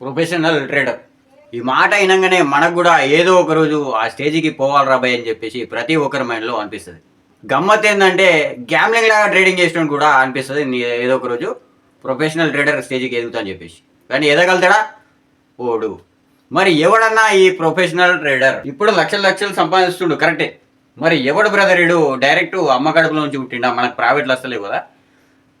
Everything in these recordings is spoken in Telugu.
Professional trader. ఈ మాట అయినంగానే మనకు కూడా ఏదో ఒక రోజు ఆ స్టేజ్కి పోవాలి రాబాయ్ అని చెప్పేసి ప్రతి ఒక్కరి మైండ్లో అనిపిస్తుంది. గమ్మత్ ఏంటంటే గ్యామ్లింగ్ లాగా ట్రేడింగ్ చేసిన కూడా అనిపిస్తుంది ఏదో ఒక రోజు ప్రొఫెషనల్ ట్రేడర్ స్టేజ్కి ఎదుగుతా అని చెప్పేసి. కానీ ఎదగలుగుతాడా? ఓడు. మరి ఎవడన్నా ఈ ప్రొఫెషనల్ ట్రేడర్? ఇప్పుడు లక్షల లక్షలు సంపాదిస్తుండు కరెక్టే. మరి ఎవడు బ్రదర్ ఇడు డైరెక్ట్ అమ్మ కడుపులో నుంచి పుట్టిండా? మనకు ప్రైవేట్లు వస్తలేవు కదా.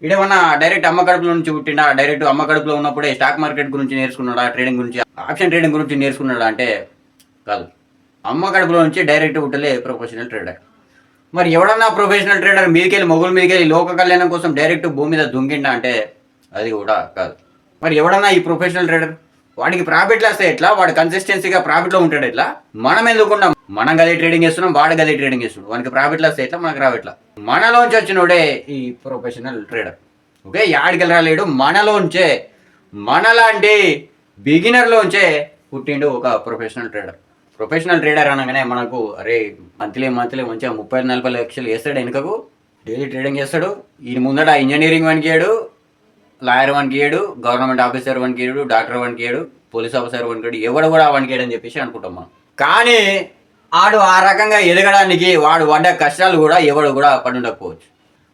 ఇడేమన్నా డైరెక్ట్ అమ్మ కడుపులో నుంచి పుట్టిండా? డైరెక్ట్ అమ్మ కడుపులో ఉన్నప్పుడే స్టాక్ మార్కెట్ గురించి నేర్చుకున్నాడా? ట్రేడింగ్ గురించి? ఆప్షన్ ట్రేడింగ్ గురించి నేర్చుకున్నాడా అంటే కాదు. అమ్మ కడుపులో నుంచి డైరెక్ట్ పుట్టలే ప్రొఫెషనల్ ట్రేడర్ మరి ఎవడన్నా ప్రొఫెషనల్ ట్రేడర్ మీదకెళ్ళి మొగుల మీదకెళ్ళి లోక కళ్యాణం కోసం డైరెక్ట్ భూమి మీద దుంగిండా అంటే అది కూడా కాదు. మరి ఎవడన్నా ఈ ప్రొఫెషనల్ ట్రేడర్ వాడికి ప్రాఫిట్లు వస్తే ఎట్లా? వాడు కన్సిస్టెన్సీగా ప్రాఫిట్లో ఉంటాడు ఎట్లా? మనం ఎందుకున్నాం? మనం గదే ట్రేడింగ్ చేస్తున్నాం వాడు గదే ట్రేడింగ్ చేస్తున్నాడు. వానికి ప్రాఫిట్ లాస్ అయితే మనకు రావట్లా మనలోంచి వచ్చినోడే ఈ ప్రొఫెషనల్ ట్రేడర్ ఓకే యాడికి రాలేడు మనలోంచే మనలాంటి బిగినర్లోంచే పుట్టిండు ఒక ప్రొఫెషనల్ ట్రేడర్ ప్రొఫెషనల్ ట్రేడర్ అనగానే మనకు అరే మంత్లీ మంత్లీ మంచిగా ముప్పై నలభై లక్షలు వేస్తాడు వెనుకకు. డైలీ ట్రేడింగ్ చేస్తాడు. ఈయన ముందట ఇంజనీరింగ్ వానికి ఇయ్యాడు లాయర్ వన్ ఇయ్యాడు గవర్నమెంట్ ఆఫీసర్ వన్కి ఇయ్యాడు డాక్టర్ వన్కి ఇయ్యాడు పోలీస్ ఆఫీసర్ వానికి ఇయ్యాడు ఎవడు కూడా వన్ ఇయ్యాడు చెప్పేసి అనుకుంటాం మనం. కానీ ఆడు ఆ రకంగా ఎదగడానికి వాడు పడ్డ కష్టాలు కూడా ఎవడు కూడా పడుండకపోవచ్చు.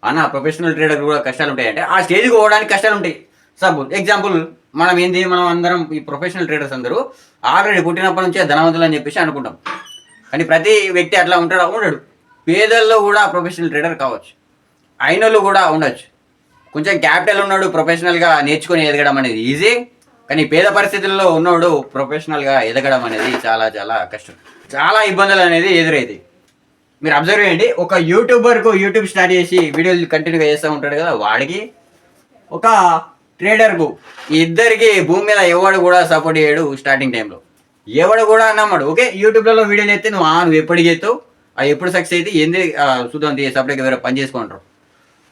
అన్న ప్రొఫెషనల్ ట్రేడర్ కూడా కష్టాలు ఉంటాయంటే ఆ స్టేజ్కి పోవడానికి కష్టాలు ఉంటాయి. సపోజ్ ఎగ్జాంపుల్ మనం ఏంది మనం అందరం ఈ ప్రొఫెషనల్ ట్రేడర్స్ అందరూ ఆల్రెడీ పుట్టినప్పటి నుంచే ధనవంతులు అని చెప్పేసి అనుకుంటాం. కానీ ప్రతి వ్యక్తి అట్లా ఉంటాడు? ఉండడు. పేదల్లో కూడా ప్రొఫెషనల్ ట్రేడర్ కావచ్చు. అయినోళ్ళు కూడా ఉండొచ్చు. కొంచెం క్యాపిటల్ ఉన్నాడు ప్రొఫెషనల్గా నేర్చుకొని ఎదగడం అనేది ఈజీ కానీ పేద పరిస్థితుల్లో ఉన్నోడు ప్రొఫెషనల్గా ఎదగడం అనేది చాలా చాలా కష్టం. చాలా ఇబ్బందులు అనేది ఎదురైంది మీరు అబ్జర్వ్ చేయండి ఒక యూట్యూబర్కు యూట్యూబ్ స్టార్ట్ చేసి వీడియోలు కంటిన్యూగా చేస్తూ ఉంటాడు కదా వాడికి ఒక ట్రేడర్కు ఇద్దరికి భూమి మీద ఎవడు కూడా సపోర్ట్ చేయడు స్టార్టింగ్ టైంలో ఎవడు కూడా నమ్మడు. ఓకే యూట్యూబ్లలో వీడియోలు చేస్తే నువ్వు ఆ నువ్వు ఎప్పుడు చేస్తావు? అది ఎప్పుడు సక్సెస్ అయితే ఏంది? చూద్దాం సపరేట్గా వేరే పని చేసుకుంటారు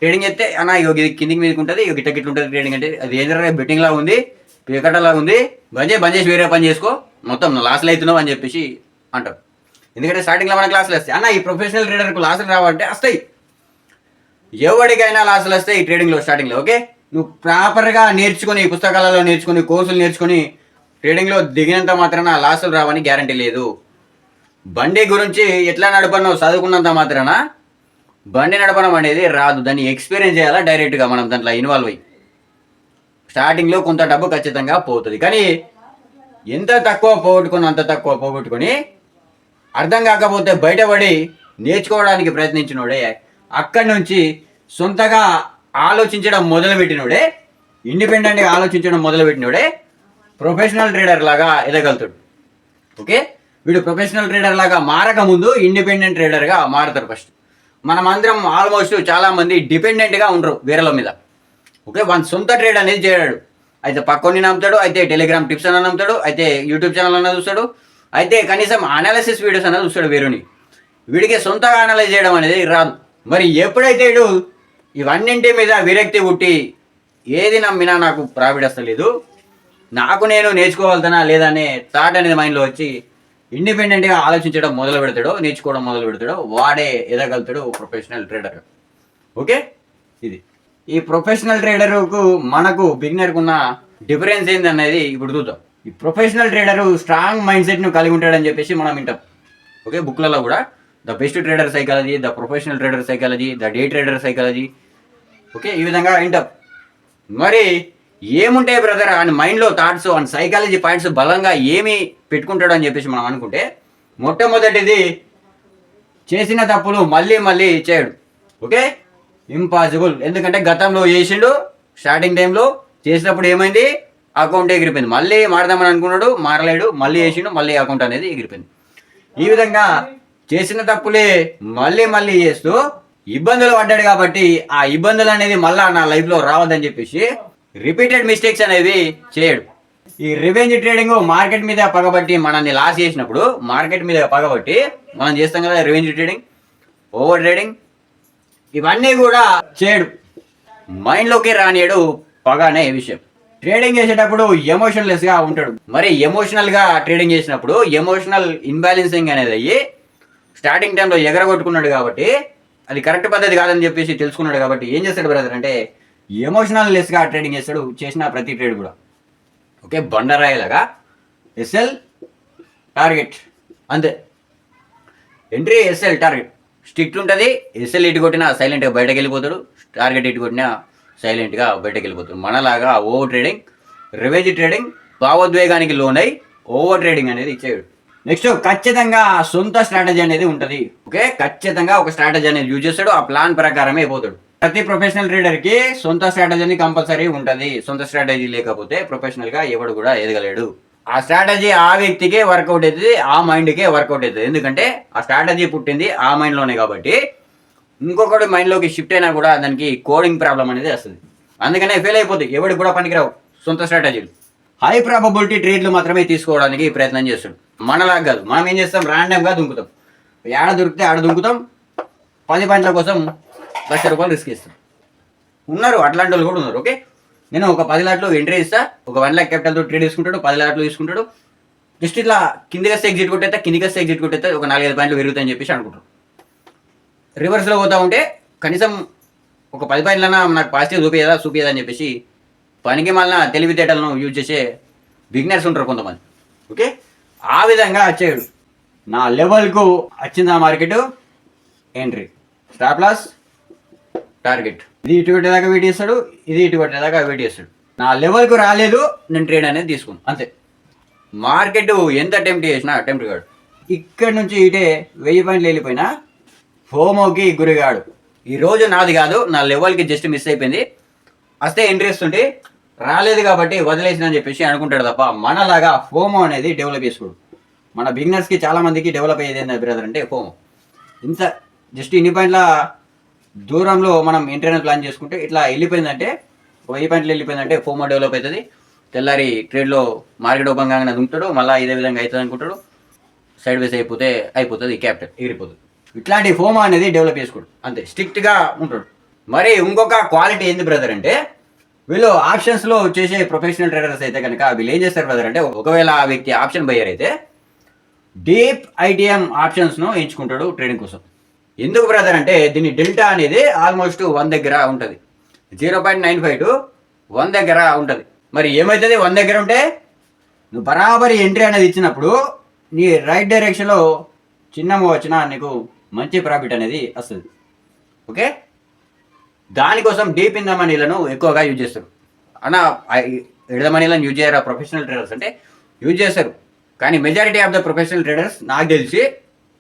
ట్రేడింగ్ చేస్తే అన్న ఇగో ఇది కిందికి మీదకి ఉంటుంది ఇక గిట్ట గిట్ల ఉంటుంది ట్రేడింగ్ అంటే అది ఏంటంటే బెట్టింగ్ లాగా ఉంది పీకట లాగా ఉంది బంజే బంజేసి చేసి వేరే పని చేసుకో మొత్తం లాస్లో అవుతున్నావు అని చెప్పేసి అంటారు. ఎందుకంటే స్టార్టింగ్లో మన క్లాసులు వస్తాయి అన్న ఈ ప్రొఫెషనల్ ట్రేడర్కు లాసులు రావాలంటే వస్తాయి. ఎవరికైనా లాసులు వస్తాయి ఈ ట్రేడింగ్లో స్టార్టింగ్లో ఓకే? నువ్వు ప్రాపర్గా నేర్చుకుని పుస్తకాలలో నేర్చుకుని కోర్సులు నేర్చుకుని ట్రేడింగ్లో దిగినంత మాత్రాన లాసులు రావని గ్యారంటీ లేదు. బండి గురించి ఎట్లా నడపనో చదువుకున్నంత మాత్రాన బండి నడపడం అనేది రాదు. దాన్ని ఎక్స్పీరియన్స్ చేయాలా? డైరెక్ట్గా మనం దాంట్లో ఇన్వాల్వ్ అయ్యి. స్టార్టింగ్లో కొంత డబ్బు ఖచ్చితంగా పోతుంది. కానీ ఎంత తక్కువ పోగొట్టుకుని అంత తక్కువ పోగొట్టుకొని అర్థం కాకపోతే బయటపడి నేర్చుకోవడానికి ప్రయత్నించినోడే అక్కడి నుంచి సొంతగా ఆలోచించడం మొదలుపెట్టినోడే ఇండిపెండెంట్గా ఆలోచించడం మొదలుపెట్టినోడే ప్రొఫెషనల్ ట్రేడర్ లాగా ఎదగలుగుతాడు. ఓకే? వీడు ప్రొఫెషనల్ ట్రేడర్ లాగా మారకముందు ఇండిపెండెంట్ ట్రేడర్గా మారుతారు ఫస్ట్. మనమందరం ఆల్మోస్ట్ చాలామంది డిపెండెంట్గా ఉండరు వేరేల మీద. ఓకే? వాని సొంత ట్రేడ్ అనేది చేయడాడు అయితే పక్కొని నమ్ముతాడు అయితే టెలిగ్రామ్ టిప్స్ అని నమ్ముతాడు అయితే యూట్యూబ్ ఛానల్ అన్న చూస్తాడు అయితే కనీసం అనాలిసిస్ వీడియోస్ అనేది చూస్తాడు వీరుని. వీడికి సొంతగా అనలైజ్ చేయడం అనేది రాదు. మరి ఎప్పుడైతే వీడు ఇవన్నింటి మీద విరక్తి పుట్టి ఏది నమ్మినా నాకు ప్రాఫిట్ వస్తలేదు నాకు నేను నేర్చుకోగలుగుతానా లేదా అనే థాట్ అనేది మైండ్లో వచ్చి ఇండిపెండెంట్గా ఆలోచించడం మొదలు పెడతాడో నేర్చుకోవడం మొదలు పెడతాడో వాడే ఎదగలుగుతాడు ప్రొఫెషనల్ ట్రేడర్ ఓకే ఇది. ఈ ప్రొఫెషనల్ ట్రేడర్కు మనకు బిగినర్కు ఉన్న డిఫరెన్స్ ఏంది అనేది ఇప్పుడు చూద్దాం. ఈ ప్రొఫెషనల్ ట్రేడర్ స్ట్రాంగ్ మైండ్ సెట్ను కలిగి ఉంటాడని చెప్పేసి మనం వింటాం. ఓకే బుక్లలో కూడా the best trader psychology the professional trader psychology the day trader psychology. Okay ఈ విధంగా వింటాం. మరి ఏముంటాయి బ్రదర్? అండ్ మైండ్లో థాట్స్ అండ్ సైకాలజీ పాయింట్స్ బలంగా ఏమి పెట్టుకుంటాడు అని చెప్పేసి మనం అనుకుంటే మొట్టమొదటిది చేసిన తప్పులు మళ్ళీ మళ్ళీ చేయడు. ఓకే ఇంపాసిబుల్ ఎందుకంటే గతంలో చేసిండు స్టార్టింగ్ టైంలో చేసినప్పుడు ఏమైంది? అకౌంట్ ఎగిరిపోయింది. మళ్ళీ మారదామని అనుకున్నాడు మారలేడు మళ్ళీ వేసిండు మళ్ళీ అకౌంట్ అనేది ఎగిరిపోయింది. ఈ విధంగా చేసిన తప్పులే మళ్ళీ మళ్ళీ చేస్తూ ఇబ్బందులు పడ్డాడు కాబట్టి ఆ ఇబ్బందులు అనేది మళ్ళా నా లైఫ్లో రావద్దని చెప్పేసి రిపీటెడ్ మిస్టేక్స్ అనేది చేయడు. ఈ రివెంజ్ ట్రేడింగ్ మార్కెట్ మీద పగబట్టి మనల్ని లాస్ చేసినప్పుడు మార్కెట్ మీద పగబట్టి మనం చేస్తాం కదా రివెంజ్ ట్రేడింగ్ ఓవర్ ట్రేడింగ్ ఇవన్నీ కూడా చేయడు. మైండ్లోకి రానియడు పగ అనే విషయం. ట్రేడింగ్ చేసేటప్పుడు ఎమోషన్లెస్గా ఉంటాడు. మరి ఎమోషనల్గా ట్రేడింగ్ చేసినప్పుడు ఎమోషనల్ ఇన్బ్యాలెన్సింగ్ అనేది అయ్యి స్టార్టింగ్ టైంలో ఎగరగొట్టుకున్నాడు కాబట్టి అది కరెక్ట్ పద్ధతి కాదని చెప్పేసి తెలుసుకున్నాడు కాబట్టి ఏం చేస్తాడు బ్రదర్ అంటే ఎమోషనల్ లెస్గా ట్రేడింగ్ చేస్తాడు చేసిన ప్రతి ట్రేడ్ కూడా. ఓకే బండరాయలాగా ఎస్ఎల్ టార్గెట్ అంతే. ఎంట్రీ ఎస్ఎల్ టార్గెట్ స్టిక్ ఉంటుంది ఎస్ఎల్ ఇటు కొట్టినా సైలెంట్గా బయటకు వెళ్ళిపోతాడు టార్గెట్ ఇటు కొట్టినా సైలెంట్గా బయటకు వెళ్ళిపోతాడు మనలాగా ఓవర్ ట్రేడింగ్ రివేజ్ ట్రేడింగ్ భావోద్వేగానికి లోనై ఓవర్ ట్రేడింగ్ అనేది ఇచ్చేయడు నెక్స్ట్ ఖచ్చితంగా సొంత స్ట్రాటజీ అనేది ఉంటుంది. ఓకే? ఖచ్చితంగా ఒక స్ట్రాటజీ అనేది యూజ్ చేస్తాడు. ఆ ప్లాన్ ప్రకారమే పోతాడు ప్రతి ప్రొఫెషనల్ ట్రేడర్కి సొంత స్ట్రాటజీని కంపల్సరీ ఉంటుంది. సొంత స్ట్రాటజీ లేకపోతే ప్రొఫెషనల్గా ఎవడు కూడా ఎదగలేడు. ఆ స్ట్రాటజీ ఆ వ్యక్తికే వర్కౌట్ అవుతుంది ఆ మైండ్కే వర్కౌట్ అవుతుంది. ఎందుకంటే ఆ స్ట్రాటజీ పుట్టింది ఆ మైండ్లోనే కాబట్టి ఇంకొకటి మైండ్లోకి షిఫ్ట్ అయినా కూడా దానికి కోడింగ్ ప్రాబ్లం అనేది వస్తుంది. అందుకనే ఫెయిల్ అయిపోతుంది ఎవరికి కూడా పనికిరావు. సొంత స్ట్రాటజీలు హై ప్రాబబిలిటీ ట్రేడ్లు మాత్రమే తీసుకోవడానికి ప్రయత్నం చేస్తాడు. మనలాగా కాదు. మనం ఏం చేస్తాం? ర్యాండమ్గా దుంకుతాం. ఏడ దొరికితే ఆడ దుంకుతాం. పది పాయింట్ల కోసం లక్ష రూపాయలు రిస్క్ ఇస్తాం. ఉన్నారు. అట్లాంటి వాళ్ళు కూడా ఉన్నారు. ఓకే నేను ఒక పది లాట్లు ఎంట్రీ ఇస్తా. ఒక వన్ ల్యాక్ క్యాపిటల్తో ట్రేడ్ తీసుకుంటాడు పది లాట్లు తీసుకుంటాడు. జస్ట్ ఇట్లా కిందికి వస్తే ఎగ్జిట్ కొట్టేస్తా కిందికి వస్తే ఎగ్జిట్ కొట్టేస్తే ఒక నాలుగైదు పాయింట్లు పెరుగుతాయని చెప్పేసి అనుకుంటారు. రివర్స్లో పోతూ ఉంటే కనీసం ఒక పది పైనలైనా నాకు పాజిటివ్ చూపించదా చూపించదా అని చెప్పేసి పనికి మళ్ళీ తెలివితేటలను యూజ్ చేసే బిగినర్స్ ఉంటారు కొంతమంది. ఓకే ఆ విధంగా వచ్చేయడు నా లెవెల్కు వచ్చిందా market entry stop loss target ఇది ఇటు పెట్టేదాకా వెయిట్ చేస్తాడు ఇది ఇటు పెట్టేదాకా వెయిట్ చేస్తాడు. నా లెవెల్కు రాలేదు నేను ట్రేడ్ అనేది తీసుకున్నాను అంతే. మార్కెట్ ఎంత అటెంప్ట్ చేసినా అటెంప్ట్ కాడు ఇక్కడ నుంచి ఇటే వెయ్యి పాయింట్లు వెళ్ళిపోయినా ఫోమోకి గురిగాడు. ఈ రోజు నాది కాదు నా లెవెల్కి జస్ట్ మిస్ అయిపోయింది. వస్తే ఇంట్రెస్ట్ ఉంటే రాలేదు కాబట్టి వదిలేసిన అని చెప్పేసి అనుకుంటాడు తప్ప మనలాగా ఫోమో అనేది డెవలప్ చేసుకోడు. మన బిగినర్స్కి చాలామందికి డెవలప్ అయ్యేది ఏంటి బ్రదర్ అంటే ఫోమో. ఇంత జస్ట్ ఇన్ని పాయింట్ల దూరంలో మనం ఇంటర్నల్ ప్లాన్ చేసుకుంటే ఇట్లా వెళ్ళిపోయిందంటే ఒక వెయ్యి పాయింట్లు వెళ్ళిపోయిందంటే ఫోమో డెవలప్ అవుతుంది. తెల్లారి ట్రేడ్లో మార్కెట్ ఓపెన్ కాగానే దుంకుతాడు మళ్ళీ ఇదే విధంగా అవుతుంది అనుకుంటాడు సైడ్ వేస్ అయిపోతే అయిపోతుంది క్యాపిటల్ ఎగిరిపోతుంది ఇట్లాంటి ఫోమా అనేది డెవలప్ చేసుకోడు. అంతే స్ట్రిక్ట్గా ఉంటాడు. మరి ఇంకొక క్వాలిటీ ఏంది బ్రదర్ అంటే వీళ్ళు ఆప్షన్స్లో చేసే ప్రొఫెషనల్ ట్రేడర్స్ అయితే కనుక వీళ్ళు ఏం చేస్తారు బ్రదర్ అంటే ఒకవేళ ఆ వ్యక్తి ఆప్షన్ బయ్యర్ అయితే డీప్ ఐటీఎం ఆప్షన్స్ను ఎంచుకుంటాడు ట్రేడింగ్ కోసం. ఎందుకు బ్రదర్ అంటే దీని డెల్టా అనేది ఆల్మోస్ట్ వన్ దగ్గర ఉంటుంది. Zero point nine five to one దగ్గర ఉంటుంది. మరి ఏమవుతుంది వన్ దగ్గర ఉంటే నువ్వు బరాబరి ఎంట్రీ అనేది ఇచ్చినప్పుడు నీ రైట్ డైరెక్షన్లో చిన్న వచ్చినా నీకు మంచి ప్రాఫిట్ అనేది వస్తుంది. ఓకే దానికోసం డీప్ ఇన్ ద మనీలను ఎక్కువగా యూజ్ చేస్తారు. అన్న ఎడద మనీలను యూజ్ చేయరా ప్రొఫెషనల్ ట్రేడర్స్ అంటే యూజ్ చేస్తారు. కానీ majority of the professional traders నాకు తెలిసి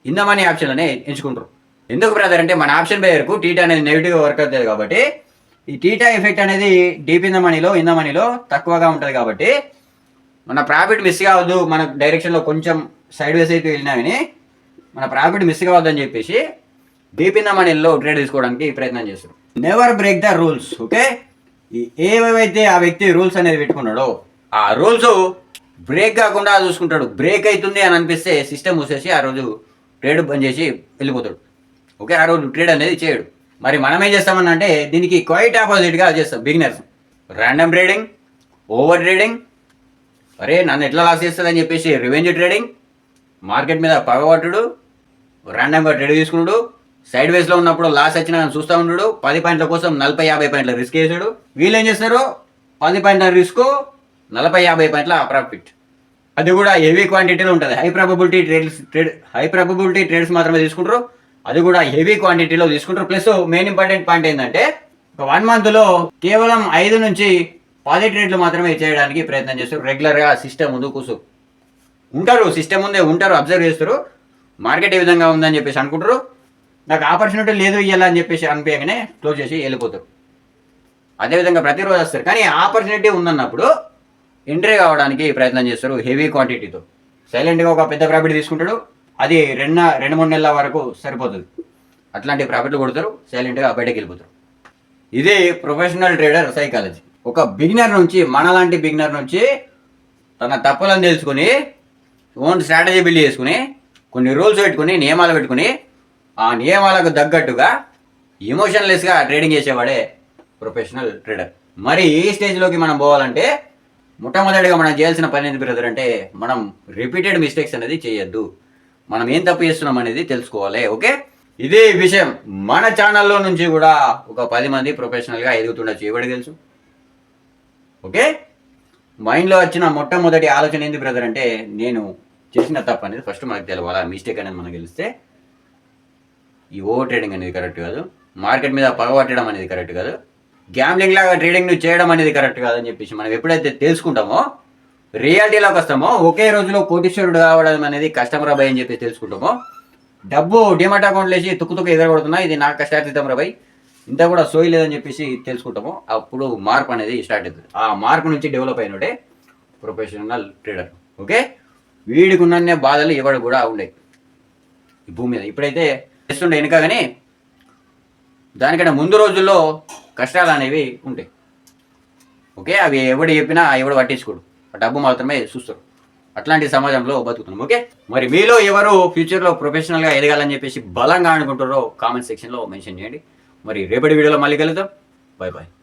ఇన్ ద మనీ ఆప్షన్లనే ఎంచుకుంటారు. ఎందుకు బ్రదర్ అంటే మన ఆప్షన్ బయర్కు టీటా అనేది నెగిటివ్గా వర్క్ అవుతుంది కాబట్టి ఈ టీటా ఎఫెక్ట్ అనేది డీప్ ఇన్ ద మనీలో ఇన్ ద మనీలో తక్కువగా ఉంటుంది కాబట్టి మన ప్రాఫిట్ మిస్ కావద్దు మన డైరెక్షన్లో కొంచెం సైడ్ వేస్ అయితే వెళ్ళినా కానీ మన ప్రాఫిట్ మిస్ కావద్దని చెప్పేసి బీపీ ఇన్ మనీలో ట్రేడ్ తీసుకోవడానికి ప్రయత్నం చేస్తారు never break the rules okay ఏవేవైతే ఆ వ్యక్తి రూల్స్ అనేది పెట్టుకున్నాడో ఆ రూల్స్ బ్రేక్ కాకుండా చూసుకుంటాడు. బ్రేక్ అవుతుంది అని అనిపిస్తే సిస్టమ్ మూసేసి ఆ రోజు ట్రేడ్ బంద్ చేసి వెళ్ళిపోతాడు. ఓకే ఆ రోజు ట్రేడ్ అనేది చేయడు. మరి మనం ఏం చేస్తామని అంటే దీనికి క్వైట్ ఆపోజిట్గా చేస్తాం. Beginners random trading over trading అరే నన్ను ఎట్లా లాస్ చేస్తుందని చెప్పేసి రివెంజ్ ట్రేడింగ్ మార్కెట్ మీద పగబట్టుడు ర్యాండమ్గా ట్రేడ్ తీసుకున్నాడు. సైడ్ వేస్లో ఉన్నప్పుడు లాస్ వచ్చినా చూస్తూ ఉన్నాడు. పది పాయింట్ల కోసం నలభై యాభై పాయింట్ల రిస్క్ వేసాడు. వీళ్ళు ఏం చేస్తారు? పది పాయింట్ల రిస్క్ నలభై యాభై పాయింట్ల ప్రాఫిట్ అది కూడా హెవీ క్వాంటిటీలో ఉంటుంది. High probability trades trade high probability trades మాత్రమే తీసుకుంటారు. అది కూడా హెవీ క్వాంటిటీలో తీసుకుంటారు. ప్లస్ మెయిన్ ఇంపార్టెంట్ పాయింట్ ఏంటంటే ఒక వన్ మంత్లో కేవలం ఐదు నుంచి పది ట్రేడ్లు మాత్రమే చేయడానికి ప్రయత్నం చేస్తారు. రెగ్యులర్గా సిస్టమ్ ముందు కూసు ఉంటారు సిస్టమ్ ముందే ఉంటారు అబ్జర్వ్ చేస్తారు. మార్కెట్ ఏ విధంగా ఉందని చెప్పేసి అనుకుంటారు. నాకు ఆపర్చునిటీ లేదు ఇవ్వాలని అని చెప్పేసి అనిపించగానే క్లోజ్ చేసి వెళ్ళిపోతారు. అదేవిధంగా ప్రతిరోజు వస్తారు. కానీ ఆపర్చునిటీ ఉందన్నప్పుడు ఎంట్రీ కావడానికి ప్రయత్నం చేస్తారు హెవీ క్వాంటిటీతో. సైలెంట్గా ఒక పెద్ద ప్రాఫిట్ తీసుకుంటాడు. అది రెండు రెండు మూడు నెలల వరకు సరిపోతుంది. అట్లాంటి ప్రాఫిట్లు కొడతారు సైలెంట్గా బయటకు వెళ్ళిపోతారు. ఇదే ప్రొఫెషనల్ ట్రేడర్ సైకాలజీ. ఒక బిగినర్ నుంచి మనలాంటి బిగినర్ నుంచి తన తప్పులను తెలుసుకుని ఓన్ స్ట్రాటజీ బిల్డ్ చేసుకుని కొన్ని రూల్స్ పెట్టుకుని నియమాలు పెట్టుకుని ఆ నియమాలకు తగ్గట్టుగా ఎమోషన్లెస్గా ట్రేడింగ్ చేసేవాడే ప్రొఫెషనల్ ట్రేడర్ మరి ఈ స్టేజ్లోకి మనం పోవాలంటే మొట్టమొదటిగా మనం చేయాల్సిన పని ఏంటి బ్రదర్ అంటే మనం రిపీటెడ్ మిస్టేక్స్ అనేది చేయొద్దు. మనం ఏం తప్పు చేస్తున్నాం అనేది తెలుసుకోవాలి ఓకే? ఇదే విషయం మన ఛానల్లో నుంచి కూడా ఒక పది మంది ప్రొఫెషనల్గా ఎదుగుతుండొచ్చు. ఎవరికి తెలుసు? ఓకే? మైండ్లో వచ్చిన మొట్టమొదటి ఆలోచన ఏంది బ్రదర్ అంటే నేను చేసిన తప్పు అనేది ఫస్ట్ మనకు తెలవాలి. ఆ మిస్టేక్ అనేది మనకు తెలిస్తే ఈ ఓవర్ ట్రేడింగ్ అనేది కరెక్ట్ కాదు. మార్కెట్ మీద పగబట్టడం అనేది కరెక్ట్ కాదు. గ్యాంబ్లింగ్ లాగా ట్రేడింగ్ చేయడం అనేది కరెక్ట్ కాదు అని చెప్పేసి మనం ఎప్పుడైతే తెలుసుకుంటామో రియాలిటీలోకి వస్తామో ఒకే రోజులో కోటీశ్వరుడు కావడం అనేది కస్టమర్ అబ్బాయి అని చెప్పి తెలుసుకుంటామో డబ్బు డిమాట్ అకౌంట్లో వేసి తుక్కు తుక్కు ఎగరగొడుతున్నా ఇది నాకు కష్టాతీతం రాబాయి ఇంత కూడా సోయి లేదని చెప్పేసి తెలుసుకుంటాము అప్పుడు మార్పు అనేది స్టార్ట్ అవుతుంది. ఆ మార్పు నుంచి డెవలప్ అయినోడే ప్రొఫెషనల్ ట్రేడర్ ఓకే వీడికి ఉన్న బాధలు ఎవడు కూడా ఉండేవి ఈ భూమి మీద ఇప్పుడైతే చేస్తుండే వెనుక కానీ దానికంటే ముందు రోజుల్లో కష్టాలు అనేవి ఉంటాయి ఓకే అవి ఎవడు చెప్పినా ఎవడు పట్టించుకోడు. ఆ డబ్బు మాత్రమే చూస్తారు. అట్లాంటి సమాజంలో బతుకుతున్నాం. ఓకే మరి మీలో ఎవరు ఫ్యూచర్లో ప్రొఫెషనల్గా ఎదగాలని చెప్పేసి బలంగా అనుకుంటారో కామెంట్ సెక్షన్లో మెన్షన్ చేయండి. మరి రేపటి వీడియోలో మళ్ళీ కలుద్దాం. Bye bye